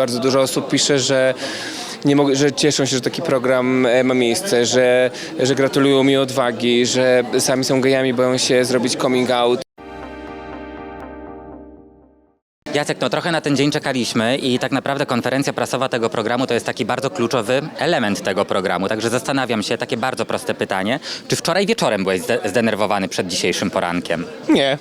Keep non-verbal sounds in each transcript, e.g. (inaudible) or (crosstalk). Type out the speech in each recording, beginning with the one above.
Bardzo dużo osób pisze, że, nie mogę, że cieszą się, że taki program e, ma miejsce, że, że gratulują mi odwagi, że sami są gejami, boją się zrobić coming out. Jacek, no trochę na ten dzień czekaliśmy i tak naprawdę konferencja prasowa tego programu to jest taki bardzo kluczowy element tego programu. Także zastanawiam się, takie bardzo proste pytanie, czy wczoraj wieczorem byłeś zde- zdenerwowany przed dzisiejszym porankiem? Nie.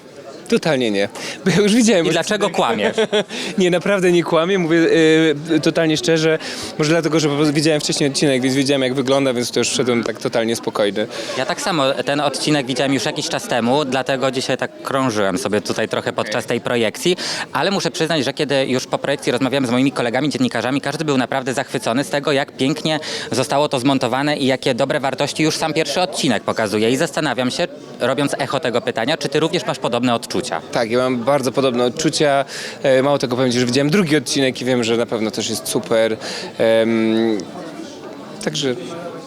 Totalnie nie. Bo ja już widziałem. I dlaczego kłamiesz? (laughs) Nie, naprawdę nie kłamię, mówię y, totalnie szczerze. Może dlatego, że widziałem wcześniej odcinek, więc wiedziałem jak wygląda, więc to już wszedłem tak totalnie spokojny. Ja tak samo ten odcinek widziałem już jakiś czas temu, dlatego dzisiaj tak krążyłem sobie tutaj trochę podczas tej projekcji, ale muszę przyznać, że kiedy już po projekcji rozmawiałem z moimi kolegami dziennikarzami, każdy był naprawdę zachwycony z tego, jak pięknie zostało to zmontowane i jakie dobre wartości już sam pierwszy odcinek pokazuje. I zastanawiam się, robiąc echo tego pytania, czy ty również masz podobne odczucia? Tak, ja mam bardzo podobne odczucia. E, Mało tego powiem ci, że widziałem drugi odcinek i wiem, że na pewno też jest super. Także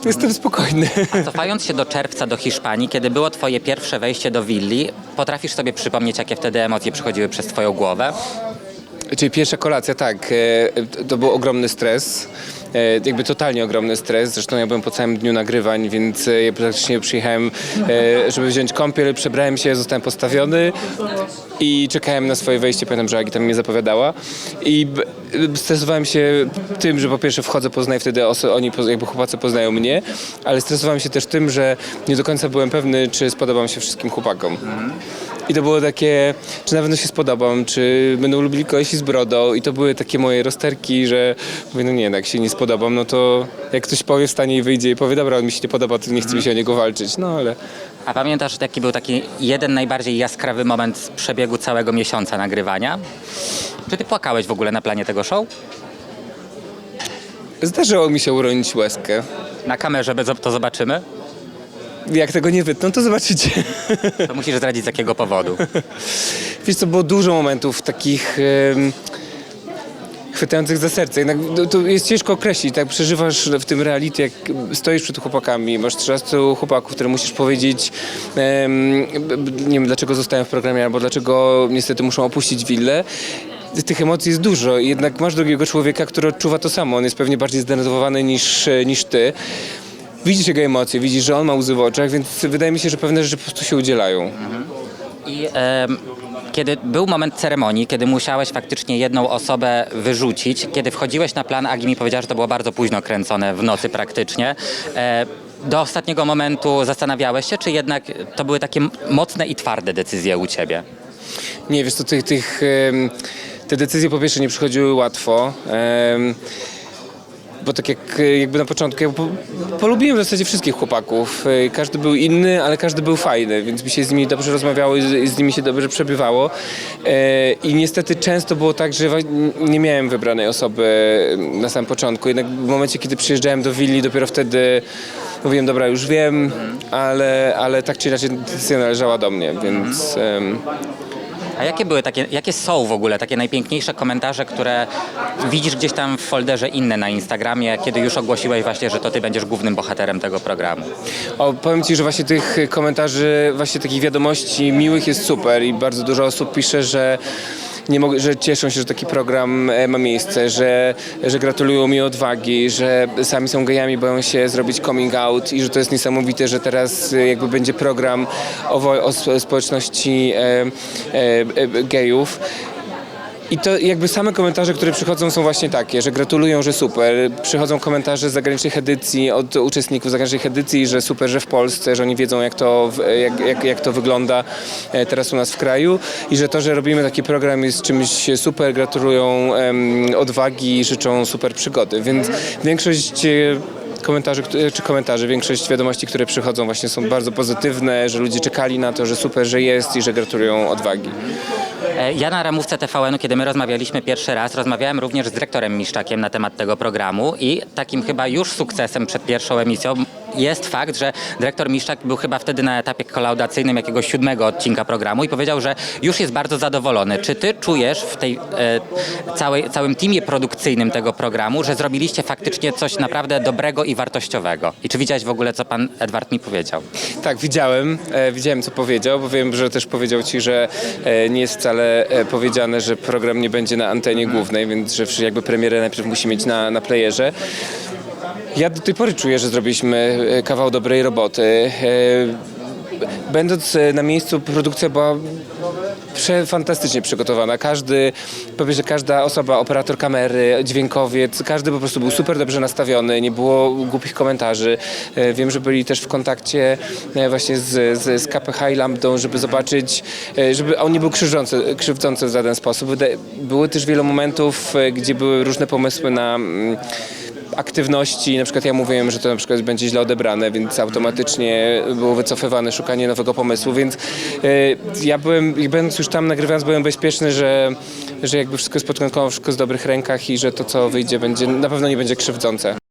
jestem spokojny. Cofając się do czerwca do Hiszpanii, kiedy było twoje pierwsze wejście do willi, potrafisz sobie przypomnieć, jakie wtedy emocje przychodziły przez twoją głowę? Czyli pierwsza kolacja, tak, e, to był ogromny stres. E, Jakby totalnie ogromny stres. Zresztą ja byłem po całym dniu nagrywań, więc e, ja praktycznie przyjechałem, żeby wziąć kąpiel, przebrałem się, zostałem postawiony i czekałem na swoje wejście. Pamiętam, że Agi tam mnie zapowiadała. I stresowałem się tym, że po pierwsze wchodzę, poznaję wtedy oso- oni, jakby chłopacy poznają mnie, ale stresowałem się też tym, że nie do końca byłem pewny, czy spodobam się wszystkim chłopakom. I to było takie, czy na pewno się spodobam, czy będą lubili kogoś z brodą. I to były takie moje rozterki, że mówię, no nie, no jak się nie spodobam, no to jak ktoś powie, wstanie i wyjdzie i powie, dobra, on mi się nie podoba, to nie chce mi się o niego walczyć. No ale A pamiętasz, jaki był taki jeden najbardziej jaskrawy moment z przebiegu całego miesiąca nagrywania? Czy ty płakałeś w ogóle na planie tego show? zdarzyło mi się uronić łezkę. Na kamerze bez- to zobaczymy? Jak tego nie wytną, to zobaczycie. To musisz zdradzić z jakiego powodu. (laughs) Wiesz co, było dużo momentów takich... em, chwytających za serce. Jednak no, to jest ciężko określić, tak przeżywasz w tym reality, jak stoisz przed chłopakami, masz 13 chłopaków, które musisz powiedzieć em, b- b- nie wiem dlaczego zostają w programie, albo dlaczego niestety muszą opuścić willę. Tych emocji jest dużo jednak masz drugiego człowieka, który odczuwa to samo. On jest pewnie bardziej zdenerwowany niż, niż ty. Widzisz jego emocje, widzisz, że on ma łzy w oczach, więc wydaje mi się, że pewne rzeczy po prostu się udzielają. I em, kiedy był moment ceremonii, kiedy musiałeś faktycznie jedną osobę wyrzucić, kiedy wchodziłeś na plan, Agi mi powiedziała, że to było bardzo późno kręcone, w nocy praktycznie. E, do ostatniego momentu zastanawiałeś się, czy jednak to były takie mocne i twarde decyzje u ciebie? Nie, wiesz, to tych, tych, em, te decyzje po pierwsze nie przychodziły łatwo. em, Bo tak jak e, jakby na początku, ja po, polubiłem w zasadzie wszystkich chłopaków. E, Każdy był inny, ale każdy był fajny, więc mi się z nimi dobrze rozmawiało i z, z nimi się dobrze przebywało. E, I niestety często było tak, że nie miałem wybranej osoby na samym początku. Jednak w momencie, kiedy przyjeżdżałem do willi, dopiero wtedy mówiłem, dobra, już wiem, ale, ale tak czy inaczej decyzja należała do mnie, więc... A jakie były takie, jakie są w ogóle takie najpiękniejsze komentarze, które widzisz gdzieś tam w folderze inne na Instagramie, kiedy już ogłosiłeś właśnie, że to ty będziesz głównym bohaterem tego programu? O, powiem Ci, że właśnie tych komentarzy, właśnie takich wiadomości miłych jest super i bardzo dużo osób pisze, że nie mogę, że cieszą się, że taki program e, ma miejsce, że, że gratulują mi odwagi, że sami są gejami, boją się zrobić coming out i że to jest niesamowite, że teraz e, jakby będzie program o, o sp- społeczności e, gejów. I to jakby same komentarze, które przychodzą są właśnie takie, że gratulują, że super. Przychodzą komentarze z zagranicznych edycji, od uczestników zagranicznych edycji, że super, że w Polsce, że oni wiedzą jak to, jak, jak, jak to wygląda e, teraz u nas w kraju i że to, że robimy taki program jest czymś super, gratulują em, odwagi i życzą super przygody. Więc większość e, komentarzy, któ- czy komentarzy, większość wiadomości, które przychodzą właśnie są bardzo pozytywne, że ludzie czekali na to, że super, że jest i że gratulują odwagi. E, Ja na ramówce TVN-u, kiedy my rozmawialiśmy pierwszy raz, rozmawiałem również z dyrektorem Miszczakiem na temat tego programu i takim chyba już sukcesem przed pierwszą emisją jest fakt, że dyrektor Miszczak był chyba wtedy na etapie kolaudacyjnym jakiegoś siódmego odcinka programu i powiedział, że już jest bardzo zadowolony. Czy ty czujesz w tej e, całej, całym teamie produkcyjnym tego programu, że zrobiliście faktycznie coś naprawdę dobrego i wartościowego? I czy widziałeś w ogóle, co pan Edward mi powiedział? Tak, widziałem. E, widziałem, co powiedział, bo wiem, że też powiedział ci, że e, nie jest wcale powiedziane, że program nie będzie na antenie głównej, więc że jakby premierę najpierw musi mieć na, na playerze. Ja do tej pory czuję, że zrobiliśmy e, kawał dobrej roboty. E, Będąc e, na miejscu, produkcja była fantastycznie przygotowana. Każdy, powiem, że każda osoba, operator kamery, dźwiękowiec, każdy po prostu był super dobrze nastawiony, nie było głupich komentarzy. E, Wiem, że byli też w kontakcie e, właśnie z, z, z KPH i Lambdą, żeby zobaczyć, e, żeby on nie był krzywdzący, krzywdzący w żaden sposób. Było też wiele momentów, gdzie były różne pomysły na mm, aktywności, na przykład ja mówiłem, że to na przykład będzie źle odebrane, więc automatycznie było wycofywane szukanie nowego pomysłu, więc e, ja byłem, będąc już tam nagrywając, byłem bezpieczny, że, że jakby wszystko jest podkrętowane, wszystko jest w dobrych rękach i że to co wyjdzie będzie, na pewno nie będzie krzywdzące.